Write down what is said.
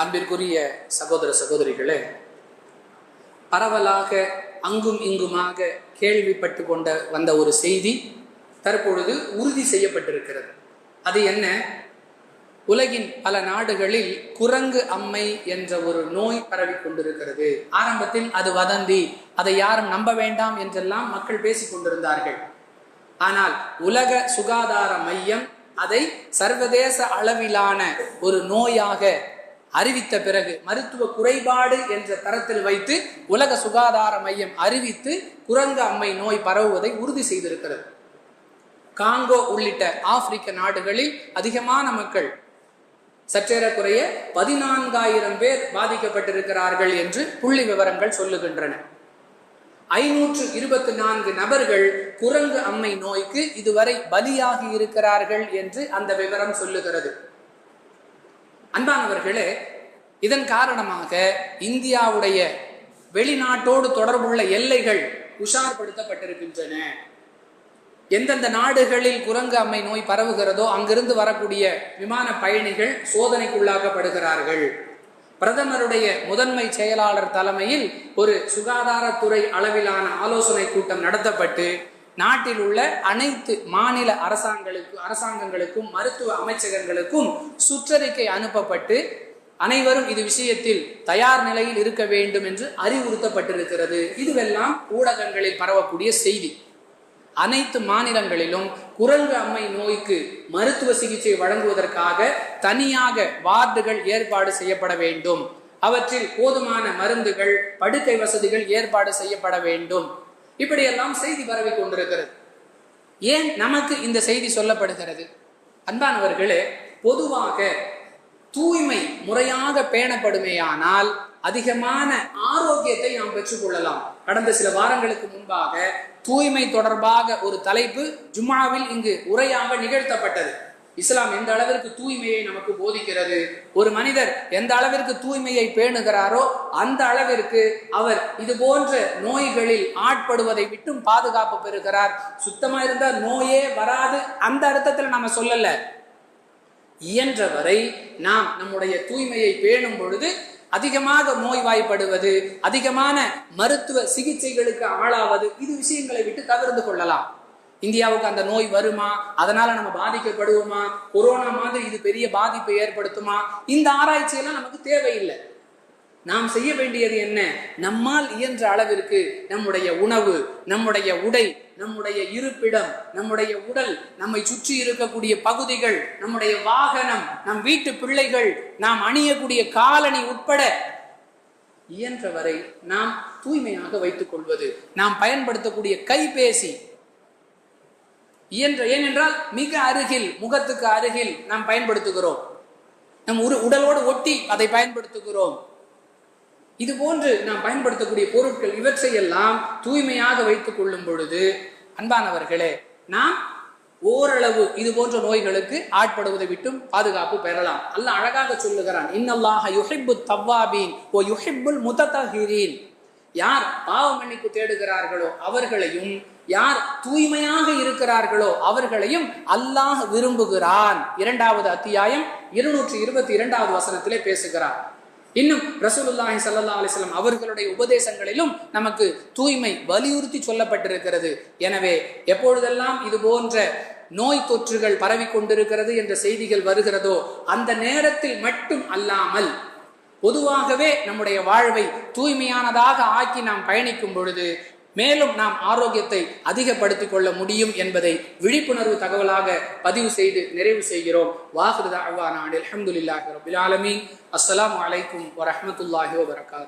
அன்பிற்குரிய சகோதர சகோதரிகளே பரவலாக அங்கும் இங்குமாக கேள்விப்பட்டு கொண்ட வந்த ஒரு செய்தி தற்பொழுது உறுதி செய்யப்பட்டிருக்கிறது. அது என்ன? உலகின் பல நாடுகளில் குரங்கு அம்மை என்ற ஒரு நோய் பரவி கொண்டிருக்கிறது. ஆரம்பத்தில் அது வதந்தி அதை யாரும் நம்ப வேண்டாம் என்றெல்லாம் மக்கள் பேசிக் கொண்டிருந்தார்கள். ஆனால் உலக சுகாதார மையம் அதை சர்வதேச அளவிலான ஒரு நோயாக அறிவித்த பிறகு மருத்துவ குறைபாடு என்ற தரத்தில் வைத்து உலக சுகாதார மையம் அறிவித்து குரங்கு அம்மை நோய் பரவுவதை உறுதி செய்திருக்கிறது. காங்கோ உள்ளிட்ட ஆப்பிரிக்க நாடுகளில் அதிகமான மக்கள் சற்றேறக்குறைய பதினான்காயிரம் பேர் பாதிக்கப்பட்டிருக்கிறார்கள் என்று புள்ளி விவரங்கள் சொல்லுகின்றன. ஐநூற்று இருபத்தி நான்கு நபர்கள் குரங்கு அம்மை நோய்க்கு இதுவரை பலியாகி இருக்கிறார்கள் என்று அந்த விவரம் சொல்லுகிறது. அன்பானவர்களே இதன் காரணமாக இந்தியாவுடைய வெளிநாட்டோடு தொடர்புள்ள எல்லைகள் உஷார்படுத்தப்பட்டிருக்கின்றன. எந்தெந்த நாடுகளில் குரங்கு அம்மை நோய் பரவுகிறதோ அங்கிருந்து வரக்கூடிய விமான பயணிகள் சோதனைக்குள்ளாக்கப்படுகிறார்கள். பிரதமருடைய முதன்மை செயலாளர் தலைமையில் ஒரு சுகாதாரத்துறை அளவிலான ஆலோசனை கூட்டம் நடத்தப்பட்டு நாட்டில் உள்ள அனைத்து மாநில அரசாங்களுக்கு அரசாங்கங்களுக்கும் மருத்துவ அமைச்சகங்களுக்கும் சுற்றறிக்கை அனுப்பப்பட்டு அனைவரும் இது விஷயத்தில் தயார் நிலையில் இருக்க வேண்டும் என்று அறிவுறுத்தப்பட்டிருக்கிறது. இதுவெல்லாம் ஊடகங்களில் பரவக்கூடிய செய்தி. அனைத்து மாநிலங்களிலும் குரங்கு அம்மை நோய்க்கு மருத்துவ சிகிச்சை வழங்குவதற்காக தனியாக வார்டுகள் ஏற்பாடு செய்யப்பட வேண்டும். அவற்றில் போதுமான மருந்துகள் படுக்கை வசதிகள் ஏற்பாடு செய்யப்பட வேண்டும். இப்படியெல்லாம் செய்தி பரவி கொண்டிருக்கிறது. ஏன் நமக்கு இந்த செய்தி சொல்லப்படுகிறது? அன்பானவர்களே பொதுவாக தூய்மை முறையாக பேணப்படுமேயானால் அதிகமான ஆரோக்கியத்தை நாம் பெற்றுக்கொள்ளலாம். கடந்த சில வாரங்களுக்கு முன்பாக தூய்மை தொடர்பாக ஒரு தலைப்பு ஜும்மாவில் இங்கு உரையாக நிகழ்த்தப்பட்டது. இஸ்லாம் எந்த அளவிற்கு தூய்மையை நமக்கு போதிக்கிறது? ஒரு மனிதர் எந்த அளவிற்கு தூய்மையை பேணுகிறாரோ அந்த அளவிற்கு அவர் இது போன்ற நோய்களில் ஆட்படுவதை விட்டும் பாதுகாப்பு பெறுகிறார். சுத்தமா இருந்தால் நோயே வராது. அந்த அர்த்தத்தில் நம்ம சொல்லல. இயன்றவரை நாம் நம்முடைய தூய்மையை பேணும் பொழுது அதிகமாக நோய்வாய்ப்படுவது அதிகமான மருத்துவ சிகிச்சைகளுக்கு ஆளாவது இது விஷயங்களை விட்டு தவிர்த்து கொள்ளலாம். இந்தியாவுக்கு அந்த நோய் வருமா? அதனால நம்ம பாதிக்கப்படுவோமா? கொரோனா மாதிரி இது பெரிய பாதிப்பை ஏற்படுத்துமா? இந்த ஆராய்ச்சியெல்லாம் நமக்கு தேவையில்லை. நாம் செய்ய வேண்டியது என்ன? நம்மால் இயன்ற அளவிற்கு நம்முடைய உணவு நம்முடைய உடை நம்முடைய இருப்பிடம் நம்முடைய உடல் நம்மை சுற்றி இருக்கக்கூடிய பகுதிகள் நம்முடைய வாகனம் நம் வீட்டு பிள்ளைகள் நாம் அணியக்கூடிய காலணி உட்பட இயன்றவரை நாம் தூய்மையாக வைத்துக் கொள்வது நாம் பயன்படுத்தக்கூடிய கைபேசி இயன்ற ஏனென்றால் மிக அருகில் முகத்துக்கு அருகில் நாம் பயன்படுத்துகிறோம். நம் உடலோடு ஒட்டி அதை பயன்படுத்துகிறோம். இது போன்று நாம் பயன்படுத்தக்கூடிய பொருட்கள் இவற்றையெல்லாம் தூய்மையாக வைத்துக் கொள்ளும் பொழுது அன்பானவர்களே நாம் ஓரளவு இது போன்ற நோய்களுக்கு ஆட்படுவதை விட்டும் பாதுகாப்பு பெறலாம். அல்ல அழகாக சொல்லுகிறான் இன்னல்லாக யுஹிப்பு தவ்வாபீன் ஓ யுஹிப்புல் முததஹிரீன் யார் பாவ மன்னிப்பு தேடுகிறார்களோ அவர்களையும் யார் தூய்மையாக இருக்கிறார்களோ அவர்களையும் அல்லாஹ் விரும்புகிறான். இரண்டாவது அத்தியாயம் இருநூற்றி இருபத்தி இரண்டாவது வசனத்திலே பேசுகிறார். இன்னும் ரசூலுல்லாஹி சல்லா அலிஸ்லாம் அவர்களுடைய உபதேசங்களிலும் நமக்கு தூய்மை வலியுறுத்தி சொல்லப்பட்டிருக்கிறது. எனவே எப்பொழுதெல்லாம் இது போன்ற நோய் தொற்றுகள் பரவி கொண்டிருக்கிறது என்ற செய்திகள் வருகிறதோ அந்த நேரத்தில் மட்டும் அல்லாமல் பொதுவாகவே நம்முடைய வாழ்வை தூய்மையானதாக ஆக்கி நாம் பயணிக்கும் பொழுது மேலும் நாம் ஆரோக்கியத்தை அதிகப்படுத்திக் கொள்ள முடியும் என்பதை விழிப்புணர்வு தகவலாக பதிவு செய்து நிறைவு செய்கிறோம். வாஹிருதா அல்வானான் அலமதுல்லாஹி ரபுல் ஆலமீன். அஸ்லாம் வலைக்கும் வரமத்துல்லாஹி வபரகாத்.